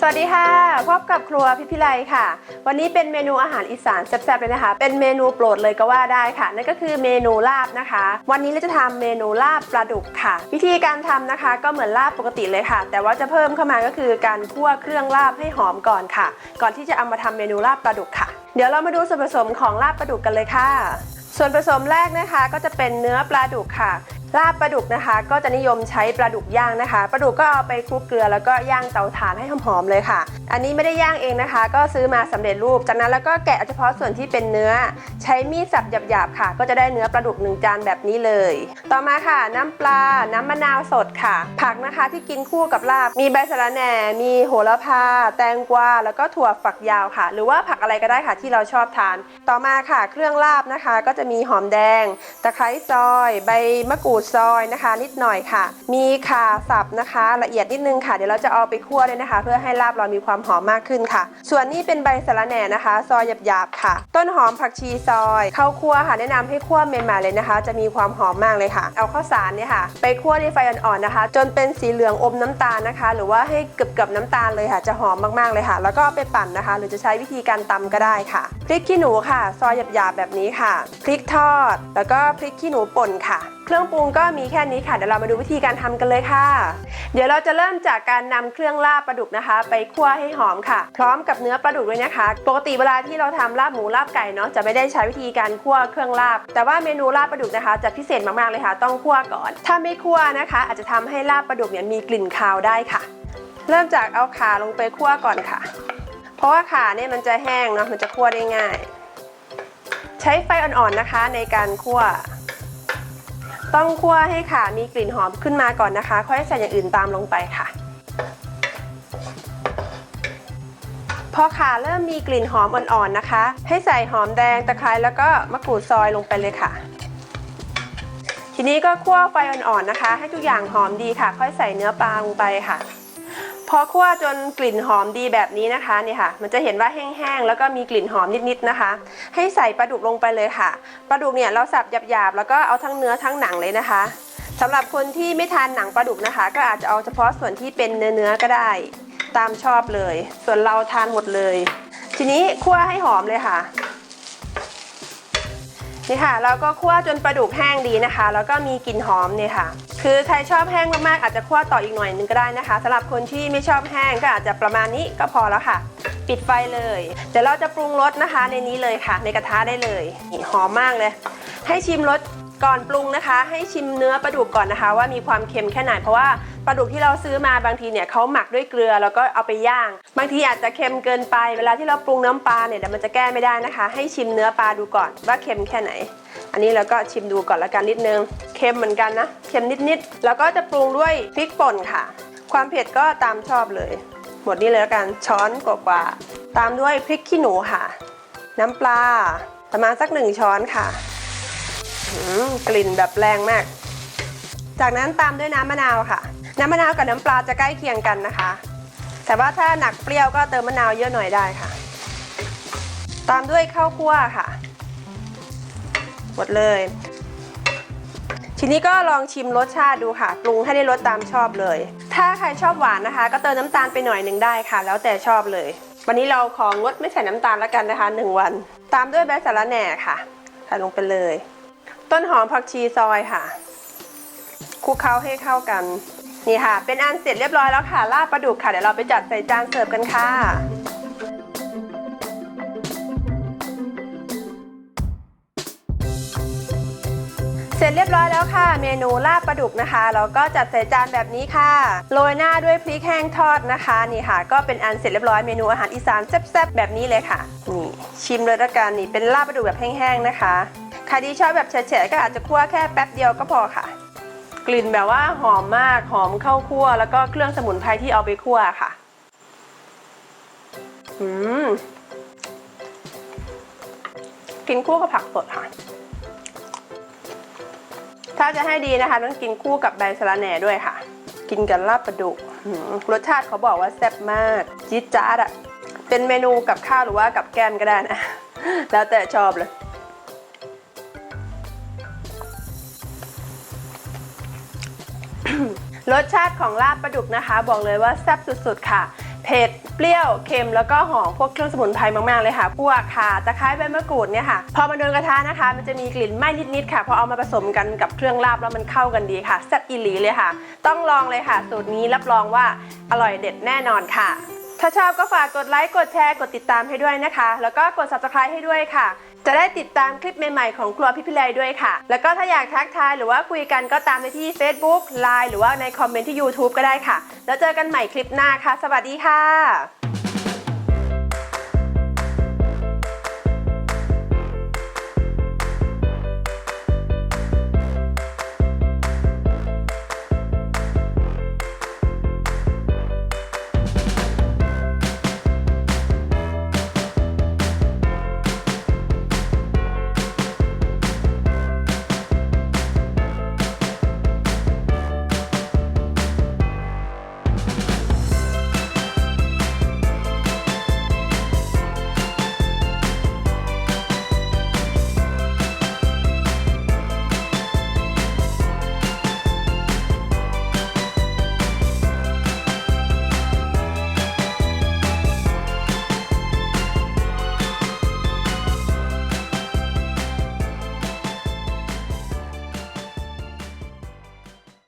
สวัสดีค่ะ พบกับครัวพิพิไลค่ะ วันนี้เป็นเมนูอาหารอีสานแซ่บๆเลยนะคะ เป็นเมนูโปรดเลยก็ว่าได้ค่ะ นั่นก็คือเมนูลาบนะคะ วันนี้เราจะทำเมนูลาบปลาดุกค่ะ วิธีการทำนะคะ ก็เหมือนลาบปกติเลยค่ะ แต่ว่าจะเพิ่มเข้ามาก็คือการคั่วเครื่องลาบให้หอมก่อนค่ะ ก่อนที่จะเอามาทำเมนูลาบปลาดุกค่ะ เดี๋ยวเรามาดูส่วนผสมของลาบปลาดุกกันเลยค่ะ ส่วนผสมแรกนะคะ ก็จะเป็นเนื้อปลาดุกค่ะ ลาบปลาดุกนะคะ ก็จะนิยมใช้ปลาดุกย่างนะคะปลาดุกก็เอาไปคลุกเกลือแล้วก็ย่างเตาถ่านให้หอมๆเลยค่ะ อันนี้ไม่ได้ย่างเองนะคะ ก็ซื้อมาสำเร็จรูป จากนั้นแล้วก็แกะเฉพาะส่วนที่เป็นเนื้อ ใช้มีดสับหยาบๆค่ะ ก็จะได้เนื้อปลาดุกหนึ่งจานแบบนี้เลย ต่อมาค่ะ น้ำปลา น้ำมะนาวสดค่ะ ผักนะคะที่กินคู่กับลาบ มีใบสะระแหน่ มีโหระพา แตงกวาแล้วก็ถั่วฝักยาวค่ะ หรือว่าผักอะไรก็ได้ค่ะที่เราชอบทาน ต่อมาค่ะ เครื่องลาบนะคะ ก็จะมีหอมแดง ตะไคร้ซอย ใบมะกรูดซอยนะคะ นิดหน่อยค่ะ มีข่าสับนะคะ ละเอียดนิดนึงค่ะ เดี๋ยวเราจะเอาไปคั่วด้วยนะคะ เพื่อให้ลาบเรามีความหอมมากขึ้นค่ะ ส่วนนี้เป็นใบสะระแหน่นะคะ ซอยหยาบๆค่ะ ต้นหอมผักชีซอยข้าวคั่วค่ะ แนะนำให้คั่วใหม่ๆเลยนะคะ จะมีความหอมมากเลยค่ะ เอาข้าวสารเนี่ยค่ะ ไปคั่วในไฟอ่อนๆนะคะ จนเป็นสีเหลืองอมน้ำตาลนะคะ หรือว่าให้เกือบๆน้ำตาลเลยค่ะ จะหอมมากๆเลยค่ะ แล้วก็ไปปั่นนะคะ หรือจะใช้วิธีการตำก็ได้ค่ะพริกขี้หนูค่ะ ซอยหยาบๆแบบนี้ค่ะพริกทอด แล้วก็พริกขี้หนูป่นค่ะ เครื่องปรุงก็มีแค่นี้ค่ะเดี๋ยวเรามาดูวิธีการทำกันเลยค่ะ เดี๋ยวเราจะเริ่มจากการนำเครื่องลาบปลาดุกนะคะ ไปคั่วให้หอมค่ะ พร้อมกับเนื้อปลาดุกด้วยนะคะ ปกติเวลาที่เราทำลาบหมูลาบไก่เนาะจะไม่ได้ใช้วิธีการคั่วเครื่องลาบ แต่ว่าเมนูลาบปลาดุกนะคะ จะพิเศษมากๆเลยค่ะ ต้องคั่วก่อน ถ้าไม่คั่วนะคะ อาจจะทำให้ลาบปลาดุกเนี่ยมีกลิ่นคาวได้ค่ะ เริ่มจากเอาขาลงไปคั่วก่อนค่ะ เพราะว่าขาเนี่ยมันจะแห้งเนาะมันจะคั่วได้ง่าย ใช้ไฟอ่อนๆนะคะในการคั่ว ต้องคั่วให้ขามีกลิ่นหอมขึ้นมาก่อนนะคะ ค่อยใส่อย่างอื่นตามลงไปค่ะ พอขาเริ่มมีกลิ่นหอมอ่อนๆนะคะ ให้ใส่หอมแดงตะไคร้แล้วก็มะกรูดซอยลงไปเลยค่ะ ทีนี้ก็คั่วไฟอ่อนๆนะคะ ให้ทุกอย่างหอมดีค่ะ ค่อยใส่เนื้อปลาลงไปค่ะ พอคั่วจนกลิ่นหอมดีแบบนี้นะคะนี่ค่ะ มันจะเห็นว่าแห้งๆแล้วก็มีกลิ่นหอมนิดๆนะคะ ให้ใส่ปลาดุกลงไปเลยค่ะปลาดุกเนี่ยเราสับหยาบๆแล้วก็เอาทั้งเนื้อทั้งหนังเลยนะคะสำหรับคนที่ไม่ทานหนังปลาดุกนะคะ ก็อาจจะเอาเฉพาะส่วนที่เป็นเนื้อๆก็ได้ ตามชอบเลย ส่วนเราทานหมดเลย ทีนี้คั่วให้หอมเลยค่ะ นี่ค่ะเราก็คั่วจนปลาดุกแห้งดีนะคะ แล้วก็มีกลิ่นหอมเนี่ยค่ะ คือใครชอบแห้งมากๆอาจจะคั่วต่ออีกหน่อยนึงก็ได้นะคะสำหรับคนที่ไม่ชอบแห้งก็อาจจะประมาณนี้ก็พอแล้วค่ะ ปิดไฟเลยเดี๋ยวเราจะปรุงรสนะคะในนี้เลยค่ะ ในกระทะได้เลยหอมมากเลย ให้ชิมรสก่อนปรุงนะคะ ให้ชิมเนื้อปลาดุกก่อนนะคะ ว่ามีความเค็มแค่ไหนเพราะว่า ปลาดุกที่เราซื้อมาบางทีเนี่ยเขาหมักด้วยเกลือแล้วก็เอาไปย่าง บางทีอาจจะเค็มเกินไป เวลาที่เราปรุงน้ำปลาเนี่ยเดี๋ยวมันจะแก้ไม่ได้นะคะ ให้ชิมเนื้อปลาดูก่อนว่าเค็มแค่ไหน อันนี้เราก็ชิมดูก่อนละกันนิดนึงเค็มเหมือนกันนะเค็มนิดๆแล้วก็จะปรุงด้วยพริกป่นค่ะ ความเผ็ดก็ตามชอบเลย หมดนี้เลยละกันช้อนกว่าๆตามด้วยพริกขี้หนูค่ะ น้ำปลาประมาณสักหนึ่งช้อนค่ะกลิ่นแบบแรงมาก จากนั้นตามด้วยน้ำมะนาวค่ะ น้ำมะนาวกับน้ำปลาจะใกล้เคียงกันนะคะ แต่ว่าถ้าหนักเปรี้ยวก็เติมมะนาวเยอะหน่อยได้ค่ะ ตามด้วยข้าวคั่วค่ะหมดเลย ทีนี้ก็ลองชิมรสชาติดูค่ะ ปรุงให้ได้รสตามชอบเลย ถ้าใครชอบหวานนะคะ ก็เติมน้ำตาลไปหน่อยหนึ่งได้ค่ะ แล้วแต่ชอบเลย วันนี้เราของงดไม่ใส่น้ำตาลแล้วกันนะคะหนึ่งวัน ตามด้วยใบสะระแหน่ค่ะใส่ลงไปเลย ต้นหอมผักชีซอยค่ะคลุกเคล้าให้เข้ากัน นี่ค่ะ เป็นอันเสร็จเรียบร้อยแล้วค่ะลาบปลาดุกค่ะเดี๋ยวเราไปจัดใส่จานเสิร์ฟกันค่ะเสร็จเรียบร้อยแล้วค่ะ เมนูลาบปลาดุกนะคะเราก็จัดใส่จานแบบนี้ค่ะโรยหน้าด้วยพริกแห้งทอดนะคะนี่ค่ะ ก็เป็นอันเสร็จเรียบร้อยเมนูอาหารอีสานแซ่บๆแบบนี้เลยค่ะนี่ชิมเลยละกันนี่เป็นลาบปลาดุกแบบแห้งๆนะคะใครที่ชอบแบบแฉะๆก็อาจจะคั่วแค่แป๊บเดียวก็พอค่ะ กลิ่นแบบว่าหอมมากหอมเข้าคั่ว แล้วก็เครื่องสมุนไพรที่เอาไปคั่วค่ะอืมกินคู่กับผักสดค่ะ ถ้าจะให้ดีนะคะ ต้องกินคู่กับใบสะระแหน่ด้วยค่ะ กินกับลาบปลาดุกรสชาติเขาบอกว่าแซ่บมากจี๊ดจ๊าดอะเป็นเมนูกับข้าวหรือว่ากับแก้มก็ได้นะ แล้วแต่ชอบเลย รสชาติของลาบปลาดุกนะคะ บอกเลยว่าแซ่บสุดๆค่ะ เผ็ดเปรี้ยวเค็มแล้วก็หอมพวกเครื่องสมุนไพรมากๆเลยค่ะ พวกข่าตะไคร้ใบมะกรูดเนี่ยค่ะพอมาโดนกระทะนะคะ มันจะมีกลิ่นไหม้นิดๆค่ะพอเอามาผสมกันกับเครื่องลาบแล้วมันเข้ากันดีค่ะแซ่บอีหลีเลยค่ะ ต้องลองเลยค่ะ สูตรนี้รับรองว่าอร่อยเด็ดแน่นอนค่ะ ถ้าชอบก็ฝากกดไลค์กดแชร์กดติดตามให้ด้วยนะคะ แล้วก็กด subscribe ให้ด้วยค่ะ จะได้ติดตามคลิปใหม่ๆของครัวพิพิไลด้วยค่ะ แล้วก็ถ้าอยากทักทายหรือว่าคุยกันก็ตามไปที่ Facebook Line หรือว่าในคอมเมนต์ที่ YouTube ก็ได้ค่ะ แล้วเจอกันใหม่คลิปหน้าค่ะ สวัสดีค่ะ